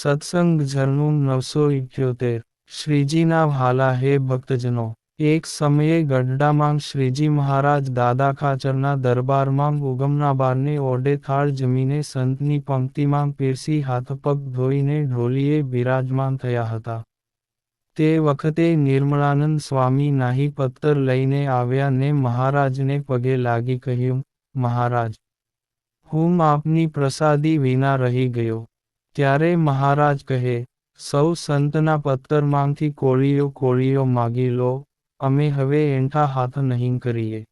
સત્સંગ જન્મ નવસો ઇઠ્યોતેર. શ્રીજીના ભાલા હે ભક્તજનો. એક સમયે ગઢડામાં શ્રીજી મહારાજ દાદા ખાચરના દરબારમાં ઉગમના બારને ઓડે થાળ જમીને સંતની પંક્તિમાં પીરસી હાથપગ ધોઈને ઢોલીએ બિરાજમાન થયા હતા. તે વખતે નિર્મળાનંદ સ્વામી નાહી પત્તર લઈને આવ્યા ને મહારાજને પગે લાગી કહ્યું, મહારાજ, હું આપની પ્રસાદી વિના રહી ગયો. ત્યારે મહારાજ કહે, સૌ સંતના પત્તરમાંથી કોળીઓ કોળીઓ માગી લો, અમે હવે એંઠા હાથ નહીં કરીએ.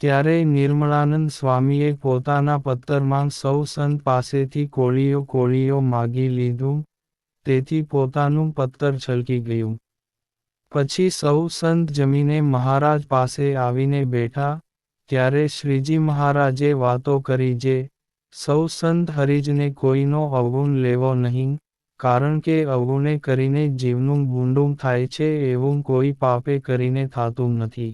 ત્યારે નિર્મળાનંદ સ્વામીએ પોતાના પત્તરમાં સૌ સંત પાસેથી કોળીઓ કોળીઓ માગી લીધું, તેથી પોતાનું પત્તર છલકી ગયું. પછી સૌ સંત જમીને મહારાજ પાસે આવીને બેઠા, ત્યારે શ્રીજી મહારાજે વાતો કરી જે સૌ સંત હરિજને કોઈનો અવગુણ લેવો નહીં, કારણ કે અવગુણે કરીને જીવનું ગુંડું થાય છે એવું કોઈ પાપે કરીને થાતું નથી.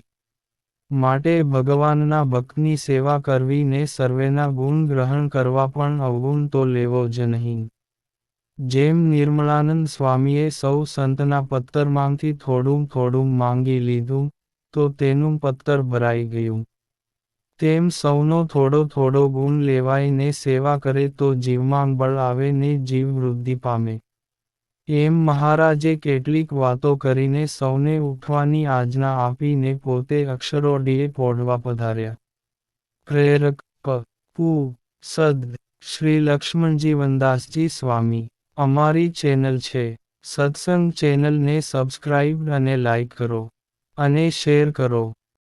માટે ભગવાનના ભક્તની સેવા કરવી ને સર્વેના ગુણ ગ્રહણ કરવા પણ અવગુણ તો લેવો જ નહીં. જેમ નિર્મળાનંદ સ્વામીએ સૌ સંતના પત્તરમાંથી થોડું થોડું માંગી લીધું, તો તેનું પત્તર ભરાઈ ગયું. તેમ સૌનો થોડો થોડો ગુણ લેવાય ને સેવા કરે તો જીવમાં બળ આવે ને જીવ વૃદ્ધિ પામે. એમ મહારાજે કેટલીક વાતો કરીને સૌને ઉઠવાની આજ્ઞા આપીને પોતે અક્ષરોડીએ પોઢવા પધાર્યા. પ્રેરક, પ પુ સદ, શ્રી લક્ષ્મણજી વનદાસજી સ્વામી, અમારી ચેનલ છે. સત્સંગ ચેનલને સબસ્ક્રાઇબ અને લાઇક કરો. અને શેર કરો.